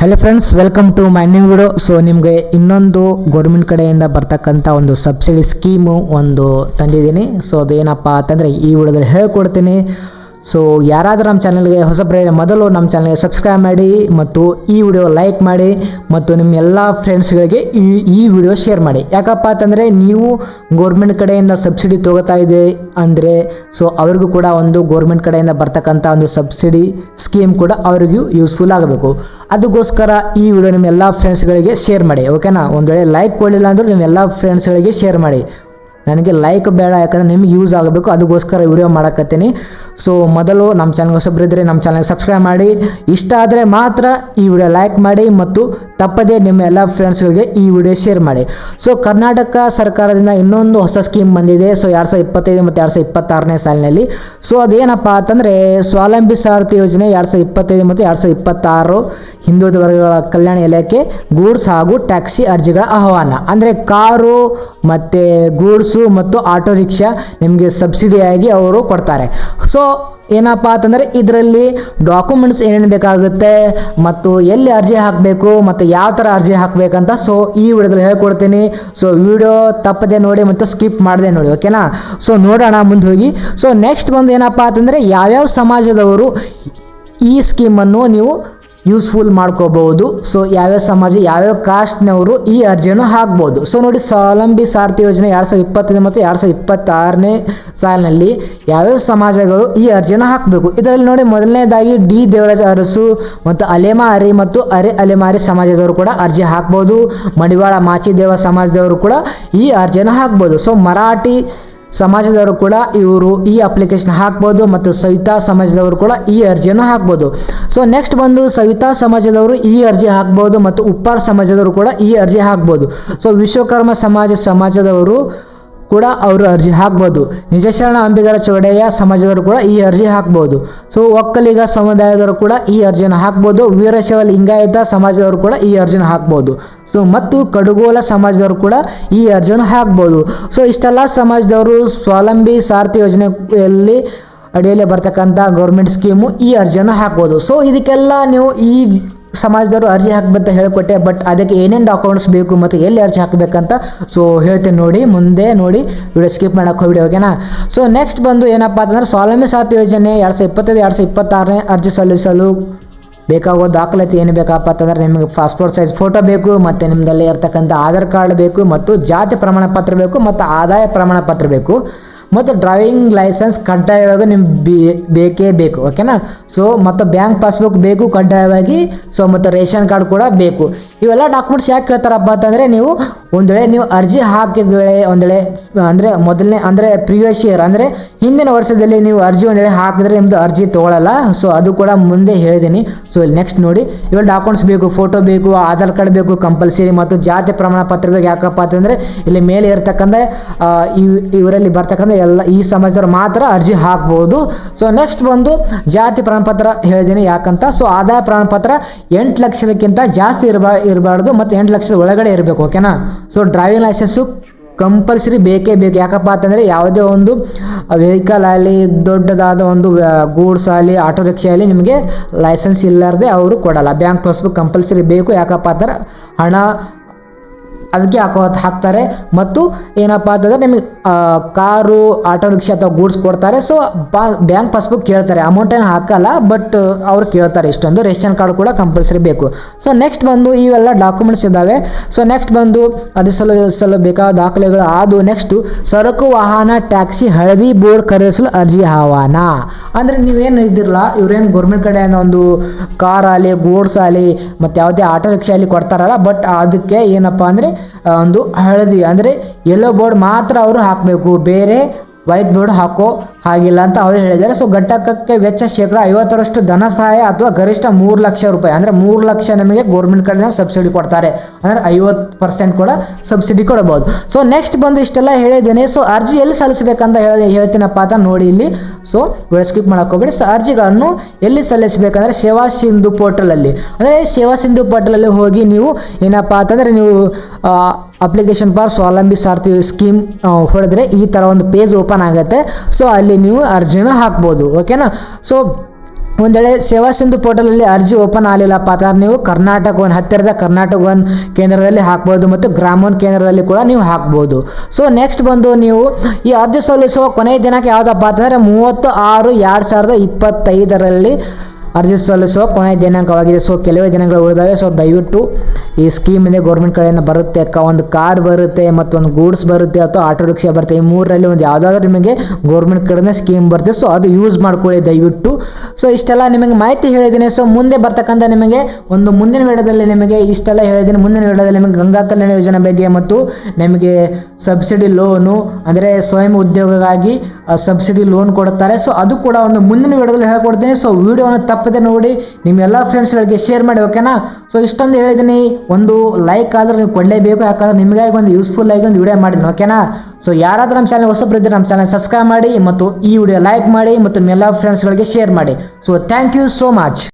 Hello friends welcome to my new video so ನಿಮಗೆ ಇನ್ನೊಂದು government ಕಡೆಯಿಂದ ಬರ್ತಕ್ಕಂಥ ಒಂದು ಸಬ್ಸಿಡಿ ಸ್ಕೀಮು ಒಂದು ತಂದಿದ್ದೀನಿ. ಸೊ ಅದೇನಪ್ಪ ಅಂತಂದರೆ ಈ ವಿಡಿಯೋದಲ್ಲಿ ಹೇಳ್ಕೊಡ್ತೀನಿ. ಸೊ ಯಾರಾದರೂ ನಮ್ಮ ಚಾನಲ್ಗೆ ಹೊಸಬ್ರೆ ಮೊದಲು ನಮ್ಮ ಚಾನಲ್ಗೆ ಸಬ್ಸ್ಕ್ರೈಬ್ ಮಾಡಿ ಮತ್ತು ಈ ವಿಡಿಯೋ ಲೈಕ್ ಮಾಡಿ ಮತ್ತು ನಿಮ್ಮ ಎಲ್ಲ ಫ್ರೆಂಡ್ಸ್ಗಳಿಗೆ ಈ ಈ ವಿಡಿಯೋ ಶೇರ್ ಮಾಡಿ. ಯಾಕಪ್ಪ ಅಂತಂದರೆ ನೀವು ಗೌರ್ಮೆಂಟ್ ಕಡೆಯಿಂದ ಸಬ್ಸಿಡಿ ತೊಗೋತಾ ಇದೆ ಅಂದರೆ ಸೊ ಅವ್ರಿಗೂ ಕೂಡ ಒಂದು ಗೌರ್ಮೆಂಟ್ ಕಡೆಯಿಂದ ಬರ್ತಕ್ಕಂಥ ಒಂದು ಸಬ್ಸಿಡಿ ಸ್ಕೀಮ್ ಕೂಡ ಅವರಿಗೂ ಯೂಸ್ಫುಲ್ ಆಗಬೇಕು. ಅದಕ್ಕೋಸ್ಕರ ಈ ವಿಡಿಯೋ ನಿಮ್ಮ ಎಲ್ಲ ಫ್ರೆಂಡ್ಸ್ಗಳಿಗೆ ಶೇರ್ ಮಾಡಿ ಓಕೆನಾ ಒಂದು ವೇಳೆ ಲೈಕ್ ಕೊಡಲಿಲ್ಲ ಅಂದರೂ ನಿಮ್ಮ ಎಲ್ಲ ಫ್ರೆಂಡ್ಸ್ಗಳಿಗೆ ಶೇರ್ ಮಾಡಿ. ನನಗೆ ಲೈಕ್ ಬೇಡ, ಯಾಕಂದ್ರೆ ನಿಮ್ಗೆ ಯೂಸ್ ಆಗಬೇಕು, ಅದಕ್ಕೋಸ್ಕರ ವಿಡಿಯೋ ಮಾಡಕತ್ತೀನಿ. ಸೊ ಮೊದಲು ನಮ್ಮ ಚಾನಲ್ಗೆ ಹೊಸಬ್ರಿದ್ರೆ ನಮ್ಮ ಚಾನಲ್ಗೆ ಸಬ್ಸ್ಕ್ರೈಬ್ ಮಾಡಿ. ಇಷ್ಟ ಆದರೆ ಮಾತ್ರ ಈ ವಿಡಿಯೋ ಲೈಕ್ ಮಾಡಿ ಮತ್ತು ತಪ್ಪದೇ ನಿಮ್ಮ ಎಲ್ಲ ಫ್ರೆಂಡ್ಸ್ಗಳಿಗೆ ಈ ವಿಡಿಯೋ ಶೇರ್ ಮಾಡಿ. ಸೊ ಕರ್ನಾಟಕ ಸರ್ಕಾರದಿಂದ ಇನ್ನೊಂದು ಹೊಸ ಸ್ಕೀಮ್ ಬಂದಿದೆ. ಸೊ ಎರಡು ಸಾವಿರದ ಇಪ್ಪತ್ತೈದು ಮತ್ತು ಎರಡು ಸಾವಿರದ ಇಪ್ಪತ್ತಾರನೇ ಸಾಲಿನಲ್ಲಿ. ಸೊ ಅದೇನಪ್ಪ ಅಂತಂದರೆ ಸ್ವಾವಲಂಬಿ ಸಾರಥಿ ಯೋಜನೆ ಎರಡು ಸಾವಿರದ ಇಪ್ಪತ್ತೈದು ಮತ್ತು ಎರಡು ಸಾವಿರದ ಇಪ್ಪತ್ತಾರು ಹಿಂದುಳಿದ ವರ್ಗಗಳ ಕಲ್ಯಾಣ ಇಲಾಖೆ ಗೂಡ್ಸ್ ಹಾಗೂ ಟ್ಯಾಕ್ಸಿ ಅರ್ಜಿಗಳ ಆಹ್ವಾನ. ಅಂದರೆ ಕಾರು ಮತ್ತು ಗೂಡ್ಸು ಮತ್ತು ಆಟೋ ರಿಕ್ಷಾ ನಿಮಗೆ ಸಬ್ಸಿಡಿಯಾಗಿ ಅವರು ಕೊಡ್ತಾರೆ. ಸೊ ಏನಪ್ಪ ಅಂತಂದರೆ ಇದರಲ್ಲಿ ಡಾಕ್ಯುಮೆಂಟ್ಸ್ ಏನೇನು ಬೇಕಾಗುತ್ತೆ ಮತ್ತು ಎಲ್ಲಿ ಅರ್ಜಿ ಹಾಕಬೇಕು ಮತ್ತು ಯಾವ ಥರ ಅರ್ಜಿ ಹಾಕಬೇಕಂತ ಸೊ ಈ ವಿಡಿಯೋದಲ್ಲಿ ಹೇಳ್ಕೊಡ್ತೀನಿ. ಸೊ ವಿಡಿಯೋ ತಪ್ಪದೆ ನೋಡಿ ಮತ್ತು ಸ್ಕಿಪ್ ಮಾಡದೆ ನೋಡಿ ಓಕೆನಾ ಸೊ ನೋಡೋಣ ಮುಂದೆ ಹೋಗಿ. ಸೊ ನೆಕ್ಸ್ಟ್ ಬಂದು ಏನಪ್ಪ ಅಂತಂದರೆ ಯಾವ್ಯಾವ ಸಮಾಜದವರು ಈ ಸ್ಕೀಮನ್ನು ನೀವು ಯೂಸ್ಫುಲ್ ಮಾಡ್ಕೋಬಹುದು. ಸೊ ಯಾವ್ಯಾವ ಸಮಾಜ, ಯಾವ್ಯಾವ ಕಾಸ್ಟ್ನವರು ಈ ಅರ್ಜಿಯನ್ನು ಹಾಕ್ಬೋದು. ಸೊ ನೋಡಿ ಸ್ವಾವಲಂಬಿ ಸಾರಥಿ ಯೋಜನೆ ಎರಡು ಸಾವಿರದ ಇಪ್ಪತ್ತೈದು ಮತ್ತು ಎರಡು ಸಾವಿರದ ಇಪ್ಪತ್ತಾರನೇ ಸಾಲಿನಲ್ಲಿ ಯಾವ್ಯಾವ ಸಮಾಜಗಳು ಈ ಅರ್ಜಿಯನ್ನು ಹಾಕಬೇಕು. ಇದರಲ್ಲಿ ನೋಡಿ, ಮೊದಲನೇದಾಗಿ ಡಿ ದೇವರಾಜ ಅರಸು ಮತ್ತು ಅಲೆಮಾರಿ ಮತ್ತು ಅರೆ ಅಲೆಮಾರಿ ಸಮಾಜದವರು ಕೂಡ ಅರ್ಜಿ ಹಾಕ್ಬೋದು. ಮಡಿವಾಳ ಮಾಚಿದೇವ ಸಮಾಜದವರು ಕೂಡ ಈ ಅರ್ಜಿಯನ್ನು ಹಾಕ್ಬೋದು. ಸೊ ಮರಾಠಿ ಸಮಾಜದವರು ಕೂಡ ಇವರು ಈ ಅಪ್ಲಿಕೇಶನ್ ಹಾಕ್ಬೋದು ಮತ್ತು ಸವಿತಾ ಸಮಾಜದವರು ಕೂಡ ಈ ಅರ್ಜಿಯನ್ನು ಹಾಕ್ಬೋದು. ಸೊ ನೆಕ್ಸ್ಟ್ ಬಂದು ಸವಿತಾ ಸಮಾಜದವರು ಈ ಅರ್ಜಿ ಹಾಕ್ಬೋದು ಮತ್ತು ಉಪ್ಪಾರ್ ಸಮಾಜದವರು ಕೂಡ ಈ ಅರ್ಜಿ ಹಾಕ್ಬೋದು. ಸೊ ವಿಶ್ವಕರ್ಮ ಸಮಾಜ ಸಮಾಜದವರು ಕೂಡ ಅವರು ಅರ್ಜಿ ಹಾಕ್ಬೋದು. ನಿಜಶರಣ ಅಂಬಿಗರ ಚೌಡಯ್ಯ ಸಮಾಜದವರು ಕೂಡ ಈ ಅರ್ಜಿ ಹಾಕ್ಬೋದು. ಸೊ, ಒಕ್ಕಲಿಗ ಸಮುದಾಯದವರು ಕೂಡ ಈ ಅರ್ಜಿಯನ್ನು ಹಾಕ್ಬೋದು. ವೀರಶೈವ ಲಿಂಗಾಯತ ಸಮಾಜದವರು ಕೂಡ ಈ ಅರ್ಜಿನ ಹಾಕ್ಬೋದು. ಸೊ, ಮತ್ತು ಕಡುಗೋಲ ಸಮಾಜದವರು ಕೂಡ ಈ ಅರ್ಜಿಯನ್ನು ಹಾಕ್ಬೋದು. ಸೊ, ಇಷ್ಟೆಲ್ಲ ಸಮಾಜದವರು ಸ್ವಾವಲಂಬಿ ಸಾರಥಿ ಯೋಜನೆಯಲ್ಲಿ ಅಡಿಯಲ್ಲಿ ಬರ್ತಕ್ಕಂಥ ಗೌರ್ಮೆಂಟ್ ಸ್ಕೀಮು ಈ ಅರ್ಜಿಯನ್ನು ಹಾಕ್ಬೋದು. ಸೊ, ಇದಕ್ಕೆಲ್ಲ ನೀವು ಈ ಸಮಾಜದವರು ಅರ್ಜಿ ಹಾಕಬೇಕಂತ ಹೇಳಿಕೊಟ್ಟೆ ಬಟ್ ಅದಕ್ಕೆ ಏನೇನು ಡಾಕ್ಯುಮೆಂಟ್ಸ್ ಬೇಕು ಮತ್ತು ಎಲ್ಲಿ ಅರ್ಜಿ ಹಾಕಬೇಕಂತ ಸೊ ಹೇಳ್ತೀನಿ ನೋಡಿ, ಮುಂದೆ ನೋಡಿ ವಿಡಿಯೋ ಸ್ಕಿಪ್ ಮಾಡೋಕ್ಕೆ ಹೋಗ್ಬಿಡಿ ಓಕೆನಾ ಸೊ ನೆಕ್ಸ್ಟ್ ಬಂದು ಏನಪ್ಪ ಅಂತಂದ್ರೆ ಸ್ವಾವಲಂಬಿ ಸಾತ್ ಯೋಜನೆ ಎರಡು ಸಾವಿರ ಇಪ್ಪತ್ತೈದು, ಎರಡು ಸಾವಿರ ಇಪ್ಪತ್ತಾರನೇ ಅರ್ಜಿ ಸಲ್ಲಿಸಲು ಬೇಕಾಗೋ ದಾಖಲಾತಿ ಏನು ಬೇಕಪ್ಪ ಅಂತಂದ್ರೆ, ನಿಮಗೆ ಪಾಸ್ಪೋರ್ಟ್ ಸೈಜ್ ಫೋಟೋ ಬೇಕು, ಮತ್ತು ನಿಮ್ಮದಲ್ಲಿ ಇರ್ತಕ್ಕಂಥ ಆಧಾರ್ ಕಾರ್ಡ್ ಬೇಕು, ಮತ್ತು ಜಾತಿ ಪ್ರಮಾಣ ಪತ್ರ ಬೇಕು, ಮತ್ತು ಆದಾಯ ಪ್ರಮಾಣ ಪತ್ರ ಬೇಕು. ಮತ್ತು ಡ್ರೈವಿಂಗ್ ಲೈಸೆನ್ಸ್ ಕಡ್ಡಾಯವಾಗಿ ನಿಮ್ಗೆ ಬೇಕೇ ಬೇಕು ಓಕೆನಾ ಸೊ ಮತ್ತು ಬ್ಯಾಂಕ್ ಪಾಸ್ಬುಕ್ ಬೇಕು ಕಡ್ಡಾಯವಾಗಿ ಸೊ ಮತ್ತು ರೇಷನ್ ಕಾರ್ಡ್ ಕೂಡ ಬೇಕು. ಇವೆಲ್ಲ ಡಾಕ್ಯುಮೆಂಟ್ಸ್ ಯಾಕೆ ಕೇಳ್ತಾರಪ್ಪ ಅಂತಂದರೆ ನೀವು ಒಂದು ವೇಳೆ ನೀವು ಅರ್ಜಿ ಹಾಕಿದ ವೇಳೆ ಒಂದು ವೇಳೆ, ಅಂದರೆ ಮೊದಲನೇ, ಅಂದರೆ ಪ್ರಿವಿಯಸ್ ಇಯರ್ ಅಂದರೆ ಹಿಂದಿನ ವರ್ಷದಲ್ಲಿ ನೀವು ಅರ್ಜಿ ಒಂದು ವೇಳೆ ಹಾಕಿದ್ರೆ ನಿಮ್ಮದು ಅರ್ಜಿ ತೊಗೊಳಲ್ಲ ಸೊ ಅದು ಕೂಡ ಮುಂದೆ ಹೇಳಿದ್ದೀನಿ. ಸೊ ಇಲ್ಲಿ ನೆಕ್ಸ್ಟ್ ನೋಡಿ ಇವಾಗ ಡಾಕ್ಯುಮೆಂಟ್ಸ್ ಬೇಕು ಫೋಟೋ ಬೇಕು, ಆಧಾರ್ ಕಾರ್ಡ್ ಬೇಕು ಕಂಪಲ್ಸರಿ ಮತ್ತು ಜಾತಿ ಪ್ರಮಾಣ ಪತ್ರ ಬೇಕು ಯಾಕಪ್ಪ ಅಂತಂದರೆ ಇಲ್ಲಿ ಮೇಲೆ ಇರ್ತಕ್ಕಂಥ ಇವರಲ್ಲಿ ಬರ್ತಕ್ಕಂಥ ಎಲ್ಲ ಈ ಸಮಾಜದವ್ರು ಮಾತ್ರ ಅರ್ಜಿ ಹಾಕ್ಬೋದು. ಸೊ ನೆಕ್ಸ್ಟ್ ಬಂದು ಜಾತಿ ಪ್ರಮಾಣಪತ್ರ ಹೇಳಿದ್ದೀನಿ ಯಾಕಂತ. ಸೊ ಆದಾಯ ಪ್ರಮಾಣಪತ್ರ ಎಂಟು ಲಕ್ಷದಕ್ಕಿಂತ ಜಾಸ್ತಿ ಇರಬಾ, ಇರಬಾರ್ದು ಮತ್ತು ಎಂಟು ಲಕ್ಷದ ಒಳಗಡೆ ಇರಬೇಕು ಓಕೆನಾ ಸೊ ಡ್ರೈವಿಂಗ್ ಲೈಸೆನ್ಸು ಕಂಪಲ್ಸರಿ ಬೇಕೇ ಬೇಕು. ಯಾಕಪ್ಪ ಅಂತಂದರೆ ಯಾವುದೇ ಒಂದು ವೆಹಿಕಲ್ ಆಗಲಿ ದೊಡ್ಡದಾದ ಒಂದು ಗೂಡ್ಸ್ ಆಗಲಿ ಆಟೋ ರಿಕ್ಷಾ ಆಗಲಿ ನಿಮಗೆ ಲೈಸೆನ್ಸ್ ಇಲ್ಲಾರ್ದೆ ಅವರು ಕೊಡಲ್ಲ. ಬ್ಯಾಂಕ್ ಪಾಸ್ಬುಕ್ ಕಂಪಲ್ಸರಿ ಬೇಕು. ಯಾಕಪ್ಪ ಅಂತಂದ್ರೆ ಹಣ ಅದಕ್ಕೆ ಹಾಕೋ ಹಾಕ್ತಾರೆ. ಮತ್ತು ಏನಪ್ಪ ಅಂತಂದ್ರೆ ನಿಮಗೆ ಕಾರು, ಆಟೋ, ರಿಕ್ಷಾ ಅಥವಾ ಗೂಡ್ಸ್ ಕೊಡ್ತಾರೆ. ಸೊ ಬ್ಯಾಂಕ್ ಪಾಸ್ಬುಕ್ ಕೇಳ್ತಾರೆ. ಅಮೌಂಟ್ ಏನು ಹಾಕಲ್ಲ ಬಟ್ ಅವ್ರು ಕೇಳ್ತಾರೆ ಇಷ್ಟೊಂದು. ರೇಷನ್ ಕಾರ್ಡ್ ಕೂಡ ಕಂಪಲ್ಸರಿ ಬೇಕು. ಸೊ ನೆಕ್ಸ್ಟ್ ಬಂದು ಇವೆಲ್ಲ ಡಾಕ್ಯುಮೆಂಟ್ಸ್ ಇದ್ದಾವೆ ಸೊ ನೆಕ್ಸ್ಟ್ ಬಂದು ಅದಿಸಲು ಸಲು ಬೇಕಾದ ದಾಖಲೆಗಳು ಅದು ನೆಕ್ಸ್ಟು ಸರಕು, ವಾಹನ, ಟ್ಯಾಕ್ಸಿ, ಹಳದಿ ಬೋರ್ಡ್ ಖರೀದಿಸಲು ಅರ್ಜಿ ಆಹ್ವಾನ. ಅಂದರೆ ನೀವೇನು ಇದ್ದಿರಲ್ಲ, ಇವ್ರೇನು ಗೌರ್ಮೆಂಟ್ ಕಡೆಯಿಂದ ಒಂದು ಕಾರ್ ಆಗಲಿ, ಗೂಡ್ಸ್ ಆಗಲಿ, ಮತ್ತು ಯಾವುದೇ ಆಟೋ, ರಿಕ್ಷಾ ಆಗಲಿ ಕೊಡ್ತಾರಲ್ಲ ಬಟ್ ಅದಕ್ಕೆ ಏನಪ್ಪ ಅಂದರೆ ಒಂದು ಹಳದಿ. ಅಂದರೆ ಯೆಲ್ಲೋ ಬೋರ್ಡ್ ಮಾತ್ರ ಅವರು ಹಾಕಬೇಕು. ಬೇರೆ ವೈಟ್ ಬೋರ್ಡ್ ಹಾಕೋ ಹಾಗಿಲ್ಲ ಅಂತ ಅವರು ಹೇಳಿದ್ದಾರೆ. ಸೊ ಘಟಕಕ್ಕೆ ವೆಚ್ಚ ಶೇಕಡ ಐವತ್ತರಷ್ಟು ಧನ ಸಹಾಯ ಅಥವಾ ಗರಿಷ್ಠ ಮೂರು ಲಕ್ಷ ರೂಪಾಯಿ. ಅಂದರೆ ಮೂರು ಲಕ್ಷ ನಮಗೆ ಗೌರ್ಮೆಂಟ್ ಕಡೆಯಿಂದ ಸಬ್ಸಿಡಿ ಕೊಡ್ತಾರೆ. ಅಂದರೆ ಐವತ್ತು ಪರ್ಸೆಂಟ್ ಕೂಡ ಸಬ್ಸಿಡಿ ಕೊಡಬಹುದು. ಸೊ ನೆಕ್ಸ್ಟ್ ಬಂದು ಇಷ್ಟೆಲ್ಲ ಹೇಳಿದ್ದೇನೆ. ಸೊ ಅರ್ಜಿ ಎಲ್ಲಿ ಸಲ್ಲಿಸಬೇಕಂತ ಹೇಳಿ ಹೇಳ್ತೀನಪ್ಪ ಅಂತ ನೋಡಿ ಇಲ್ಲಿ. ಸೊ ಸ್ಕಿಪ್ ಮಾಡಕ್ಕೆ ಹೋಗಬೇಡಿ. ಸೊ ಅರ್ಜಿಗಳನ್ನು ಎಲ್ಲಿ ಸಲ್ಲಿಸಬೇಕಂದ್ರೆ ಸೇವಾ ಸಿಂಧು ಪೋರ್ಟಲಲ್ಲಿ ಅಂದರೆ ಸೇವಾ ಸಿಂಧು ಪೋರ್ಟಲಲ್ಲಿ ಹೋಗಿ ನೀವು ಏನಪ್ಪ ಅಂತಂದರೆ ನೀವು ಅಪ್ಲಿಕೇಶನ್ ಫಾರ್ ಸ್ವಾವಲಂಬಿ ಸಾರ್ಥಿ ಸ್ಕೀಮ್ ಹೊಡೆದ್ರೆ ಈ ಥರ ಒಂದು ಪೇಜ್ ಓಪನ್ ಆಗುತ್ತೆ. ಸೊ ಅಲ್ಲಿ ನೀವು ಅರ್ಜಿನ ಹಾಕ್ಬೋದು ಓಕೆನಾ ಸೊ ಒಂದು ವೇಳೆ ಸೇವಾ ಸಿಂಧು ಪೋರ್ಟಲಲ್ಲಿ ಅರ್ಜಿ ಓಪನ್ ಆಗಲಿಲ್ಲಪ್ಪ ಪಾತ್ರ ನೀವು ಕರ್ನಾಟಕ ಒಂದು ಹತ್ತಿರದ ಕರ್ನಾಟಕ ಒನ್ ಕೇಂದ್ರದಲ್ಲಿ ಹಾಕ್ಬೋದು ಮತ್ತು ಗ್ರಾಮೋನ್ ಕೇಂದ್ರದಲ್ಲಿ ಕೂಡ ನೀವು ಹಾಕ್ಬೋದು. ಸೊ ನೆಕ್ಸ್ಟ್ ಬಂದು ನೀವು ಈ ಅರ್ಜಿ ಸಲ್ಲಿಸುವ ಕೊನೆಯ ದಿನಾಂಕ ಯಾವುದಪ್ಪ ಅಂತಂದರೆ ಮೂವತ್ತು ಆರು ಎರಡು ಸಾವಿರದ ಇಪ್ಪತ್ತೈದರಲ್ಲಿ ಅರ್ಜಿ ಸಲ್ಲಿಸುವ ಕೊನೆಯ ದಿನಾಂಕವಾಗಿದೆ. ಸೊ, ಕೆಲವೇ ದಿನಗಳು ಉಳಿದಾವೆ. ಸೊ, ದಯವಿಟ್ಟು ಈ ಸ್ಕೀಮಿಂದ ಗೌರ್ಮೆಂಟ್ ಕಡೆಯಿಂದ ಬರುತ್ತೆ. ಅಕ್ಕ ಒಂದು ಕಾರ್ ಬರುತ್ತೆ ಮತ್ತು ಒಂದು ಗೂಡ್ಸ್ ಬರುತ್ತೆ, ಅಥವಾ ಆಟೋ ರಿಕ್ಷಾ ಬರುತ್ತೆ. ಈ ಮೂರರಲ್ಲಿ ಒಂದು ಯಾವುದಾದ್ರೂ ನಿಮಗೆ ಗೌರ್ಮೆಂಟ್ ಕಡೆಯಿಂದ ಸ್ಕೀಮ್ ಬರುತ್ತೆ. ಸೊ, ಅದು ಯೂಸ್ ಮಾಡ್ಕೊಳ್ಳಿ, ದಯವಿಟ್ಟು. ಸೊ, ಇಷ್ಟೆಲ್ಲ ನಿಮಗೆ ಮಾಹಿತಿ ಹೇಳಿದ್ದೀನಿ. ಸೊ, ಮುಂದೆ ಬರ್ತಕ್ಕಂಥ ನಿಮಗೆ ಒಂದು ಮುಂದಿನ ವೇಳೆಯಲ್ಲಿ ನಿಮಗೆ ಇಷ್ಟೆಲ್ಲ ಹೇಳಿದ್ದೀನಿ. ಮುಂದಿನ ವೇಳೆಯಲ್ಲಿ ನಿಮಗೆ ಗಂಗಾ ಕಲ್ಯಾಣ ಯೋಜನೆ ಬಗ್ಗೆ ಮತ್ತು ನಿಮಗೆ ಸಬ್ಸಿಡಿ ಲೋನು, ಅಂದರೆ ಸ್ವಯಂ ಉದ್ಯೋಗಕ್ಕಾಗಿ ಸಬ್ಸಿಡಿ ಲೋನ್ ಕೊಡುತ್ತಾರೆ. ಸೊ, ಅದು ಕೂಡ ಒಂದು ಮುಂದಿನ ವೇಳೆಯಲ್ಲಿ ಹೇಳ್ಕೊಡ್ತೀನಿ. ಸೊ, ವಿಡಿಯೋನ ತಪ್ಪದೆ ನೋಡಿ ನಿಮ್ಮೆಲ್ಲ ಫ್ರೆಂಡ್ಸ್ಗಳಿಗೆ ಶೇರ್ ಮಾಡಿ ಓಕೆನಾ ಸೊ ಇಷ್ಟೊಂದು ಹೇಳಿದ್ದೀನಿ ಒಂದು ಲೈಕ್ ಆದ್ರೆ ನೀವು ಕೊಡಲೇಬೇಕು, ಯಾಕಂದ್ರೆ ನಿಮಗಾಗಿ ಒಂದು ಯೂಸ್ಫುಲ್ ಆಗಿ ಒಂದು ವಿಡಿಯೋ ಮಾಡಿದ್ದೀನಿ ಓಕೆನಾ ಸೊ ಯಾರಾದರೂ ನಮ್ಮ ಚಾನಲ್ ಹೊಸಬ್ರು ಇದ್ದರೆ ನಮ್ಮ ಚಾನಲ್ ಸಬ್ಸ್ಕ್ರೈಬ್ ಮಾಡಿ ಮತ್ತು ಈ ವಿಡಿಯೋ ಲೈಕ್ ಮಾಡಿ ಮತ್ತು ನಿಮ್ಮೆಲ್ಲ ಫ್ರೆಂಡ್ಸ್ಗಳಿಗೆ ಶೇರ್ ಮಾಡಿ. So thank you so much